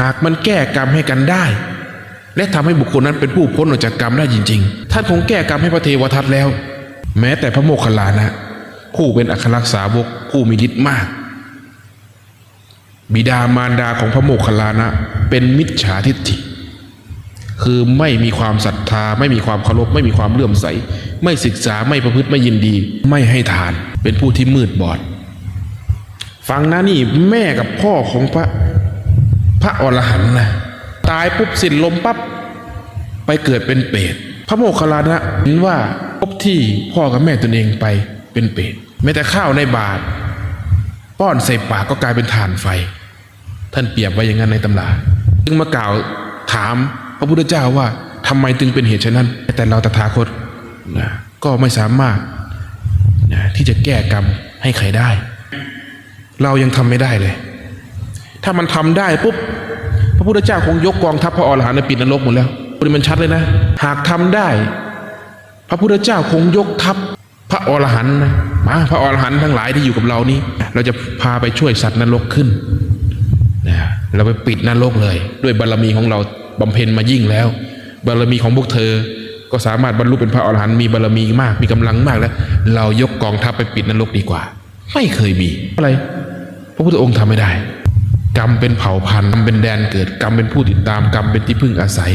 หากมันแก้กรรมให้กันได้ และทำให้บุคคลนั้นเป็นผู้พ้นออกจากกรรมได้จริง ๆ ท่านคงแก้กรรมให้พระเทวทัตแล้ว แม้แต่พระโมคคัลลานะ ผู้เป็นอัครักษสาวกผู้มีฤทธิ์มาก บิดามารดาของพระโมคคัลลานะ เป็นมิจฉาทิฏฐิคือไม่มีความศรัทธา ไม่มีความเคารพไม่มีความเลื่อมใส ไม่ศึกษาไม่ประพฤติไม่ยินดี ไม่ให้ทานเป็นผู้ที่มืดบอด ฟังนะนี่แม่กับพ่อของพระ พระอรหันต์นะตายปุ๊บสิ้นลมปั๊บไปเกิดเป็นเปรตพระโมคคัลลานะเห็นว่าพบที่พ่อกับแม่ตนเองไปเป็นเปรตแม้แต่ข้าวในบาตรป้อนใส่ปากก็กลายเป็นถ่านไฟ ท่านเปรียบไว้อย่างนั้นในตำราจึงมากล่าวถามพระพุทธเจ้าว่าทำไมจึงเป็นเหตุเช่นนั้น แต่เราตถาคตนะก็ไม่สามารถนะที่จะแก้กรรมให้ใครได้ เรายังทำไม่ได้เลย ถ้ามันทำได้ปุ๊บ ระพุทธเจ้าคงยกกองทัพพระอรหันต์ในปิดนรกหมดแล้วนี่มันชัดเลยนะ หากทำได้ พระพุทธเจ้าคงยกทัพพระอรหันต์นะมาพระอรหันต์ทั้งหลายที่อยู่กับเรานี้ เราจะพาไปช่วยสัตว์นรกขึ้นนะเราไปปิดนรกเลย ด้วยบารมีของเราบำเพ็ญมายิ่งแล้ว บารมีของพวกเธอ ก็สามารถบรรลุเป็นพระอรหันต์มีบารมีมากมีกำลังมากแล้ว เรายกกองทัพไปปิดนรกดีกว่า ไม่เคยมีอะไรพระพุทธองค์ทำไม่ได้ กรรมเป็นเผ่าพันธุ์กรรมเป็นแดนเกิด กรรมเป็นผู้ติดตาม กรรมเป็นที่พึ่งอาศัย